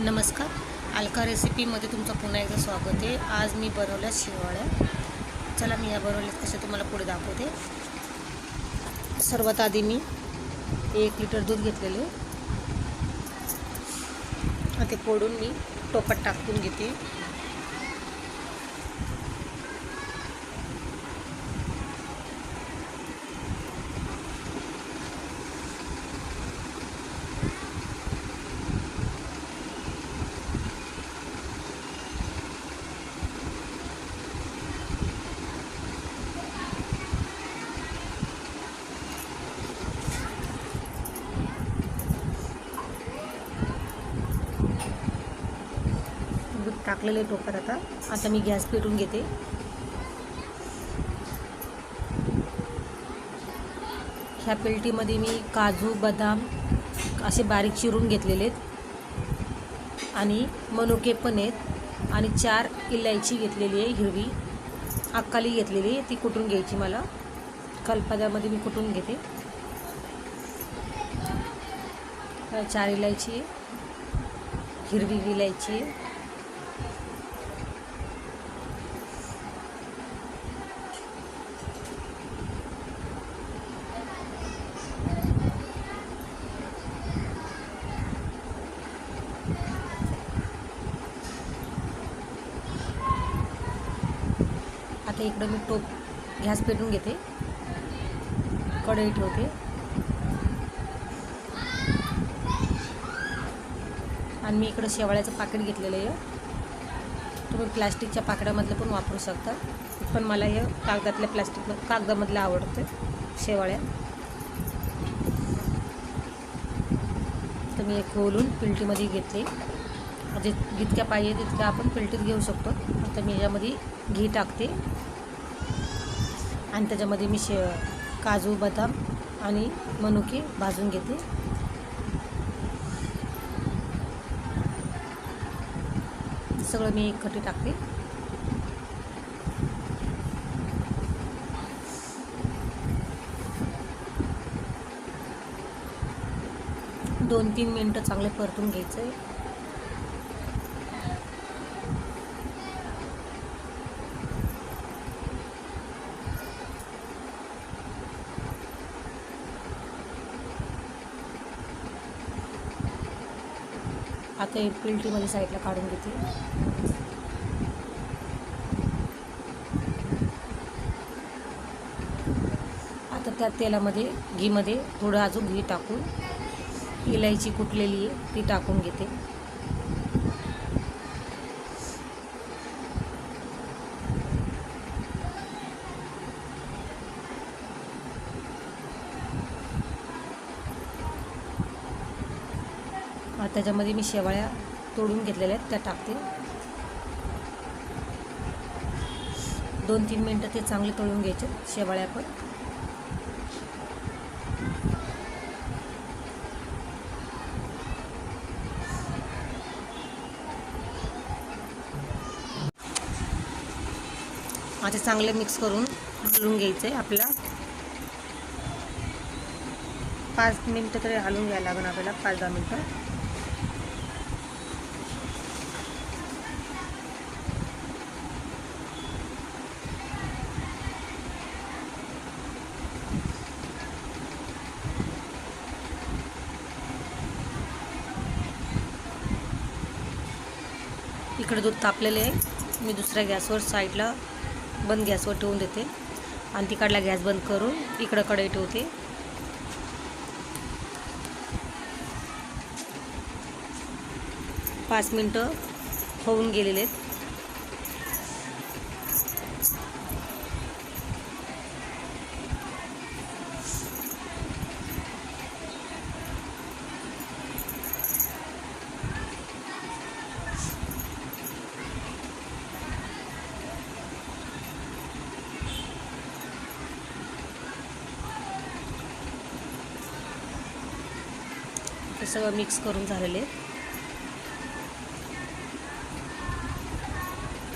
नमस्कार. अलका रेसिपीमध्ये तुमचं पुन्हा एकदा स्वागत आहे. आज मी बनवल्या शिवाळ्या. चला मी या बनवल्यात कशा तुम्हाला पुढे दाखवते. सर्वात आधी मी एक लिटर दूध घेतलेले ते फोडून मी टोपात टाकून घेते दूध टाकलेले टोपात आता. आता मी गॅस पेटून घेते. ह्या पेल्टीमध्ये मी काजू बदाम असे बारीक चिरून घेतलेले आहेत. आणि मनुके पण आहेत. आणि चार इलायची घेतलेली आहे हिरवी. अक्काली घेतलेली आहे ती कुटून घ्यायची मला? कलपद्यामध्ये मी कुटून घेते? चार इलायची हिरवी इलायची आता इकडं मी टोप गॅस पेटून घेते. कढई ठेवते. आणि मी इकडं शेवाळ्याचं पाकिट घेतलेलं आहे. तुम्ही प्लॅस्टिकच्या पाकिटामधलं पण वापरू शकता. पण मला हे कागदातल्या प्लॅस्टिक कागदामधलं आवडतं शेवाळ्या. तर मी एक खोलून पिलटीमध्ये घेतले. जे जितक्या पाहिजे तितक्या आपण पिलटीत घेऊ शकतो. आता मी याच्यामध्ये घी टाकते. आणि त्याच्यामध्ये मी शे काजू बदाम आणि मनुके भाजून घेते. सगळं मी एकखटी टाकते. दोन तीन मिनटं चांगले परतून घ्यायचं आहे आता एक टीमध्ये साईडला काढून घेते. आता त्या तेलामध्ये घीमध्ये थोडं अजून घी टाकून इलायची कुटलेली आहे ती टाकून घेते. त्याच्यामध्ये मी शेवाळ्या तोडून घेतलेल्या आहेत त्या टाकते दोन तीन मिनटं ते चांगले तळून घ्यायचे शेवाळ्या पण. आता चांगले मिक्स करून हलवून घ्यायचं आहे आपल्याला पाच मिनटं तरी हलवून घ्यायला लागेल आपल्याला पाच दहा मिनटं. इकडे दूध तापलेले आहे. मी दुसऱ्या गॅसवर साईडला बंद गॅसवर ठेवून देते. आणि तिकडला गॅस बंद करून इकडं कढई ठेवते. पाच मिनटं होऊन गेलेले आहेत. सगळं मिक्स करून झालेले.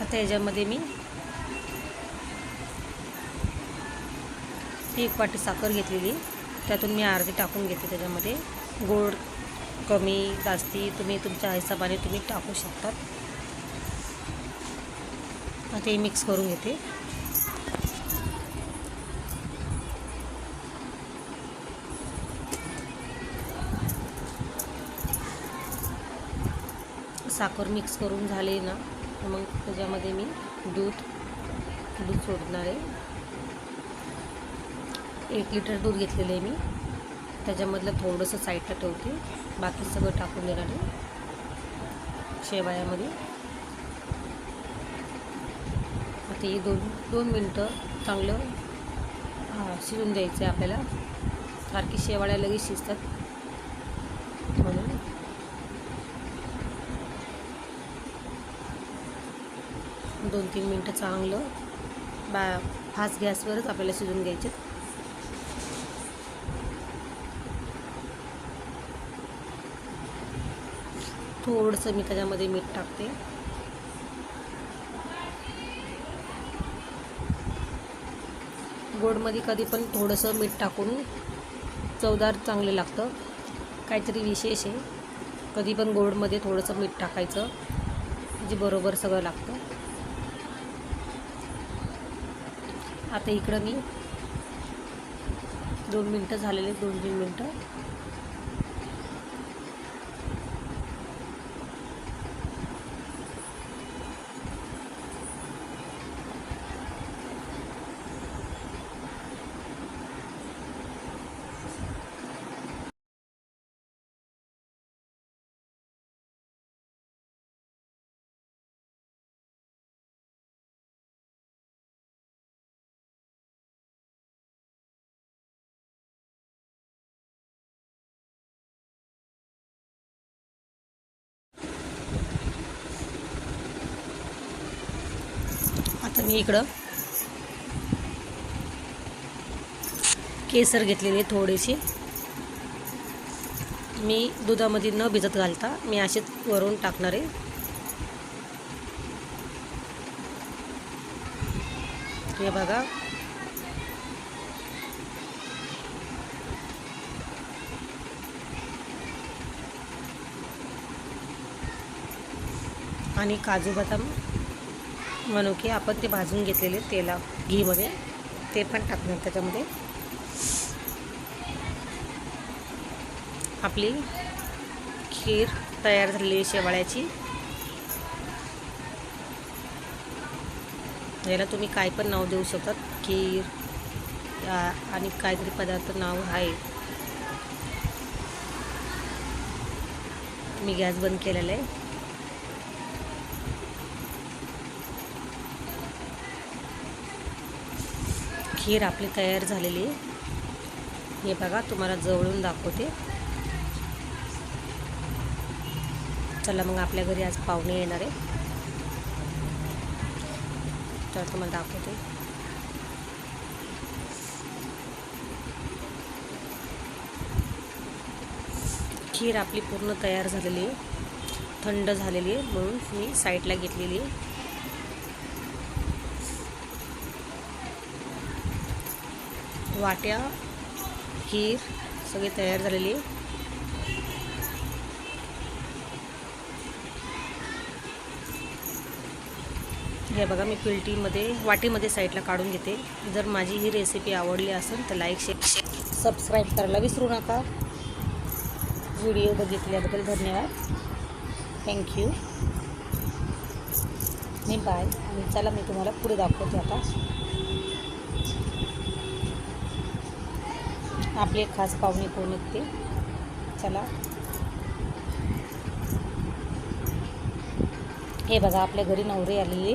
आता याच्यामध्ये मी एक वाटी साखर घेतलेली. त्यातून मी अर्धी टाकून घेते त्याच्यामध्ये. गोड कमी जास्ती तुम्ही तुमच्या हिशोबाने तुम्ही टाकू शकतात आता हे मिक्स करून घेते. साखर मिक्स करून झाले ना मग त्याच्यामध्ये मी दूध दूध सोडणार आहे. एक लिटर दूध घेतलेलं आहे मी. त्याच्यामधलं थोडंसं साईडला ठेवते. बाकी सगळं टाकून देणार आहे. शेवायामध्ये आता हे दोन दोन मिनटं चांगलं शिजून द्यायचं आहे आपल्याला. सारखी शेवाळ्या लगेच शिजतात म्हणून दोन तीन मिनटं चांगलं बा फास्ट गॅसवरच आपल्याला शिजून घ्यायचे. थोडंसं मी त्याच्यामध्ये मीठ टाकते. गोडमध्ये कधी पण थोडंसं मीठ टाकून चवदार चांगलं लागतं. काहीतरी विशेष आहे. कधी पण गोडमध्ये थोडंसं मीठ टाकायचं म्हणजे बरोबर सगळं लागतं. आता इकडं मी दोन मिनटं झालेले दोन तीन मिनटं आता मी इकडं केसर घेतलेले थोडेसे मी दुधामध्ये न भिजत घालता मी असेच वरून टाकणार आहे. हे बघा. आणि काजू बदाम. मनुके की आपण ते भाजून घेतलेले तेला घीमध्ये. ते पण टाकणार त्याच्यामध्ये. आपली खीर तयार झालेली आहे शेवाळ्याची. याला तुम्ही काय पण नाव देऊ शकतात. खीर आणि काहीतरी पदार्थ नाव आहे. मी गॅस बंद केलेला आहे. खीर आपली तयार झालेली आहे. हे बघा तुम्हाला जवळून दाखवते. चला मग आपल्या घरी आज पाहुणे येणार आहे तर तुम्हाला दाखवते. खीर आपली पूर्ण तयार झालेली आहे. थंड झालेली आहे म्हणून मी साईडला घेतलेली आहे. वाट्या खीर सगळी तयार झालेली. हे बघा मी पिल्टीमध्ये वाटीमध्ये साईडला काढून घेते. जर माझी ही रेसिपी आवडली असेल तर लाईक शेअर सबस्क्राईब करायला विसरू नका. व्हिडिओ बघितल्याबद्दल धन्यवाद. थँक्यू मी बाय आणि चला मी तुम्हाला पुढे दाखवते आता. आपले खास पाहुणे कोण आहेत ते? चला. हे बघा आपल्या घरी नवरे आलेली.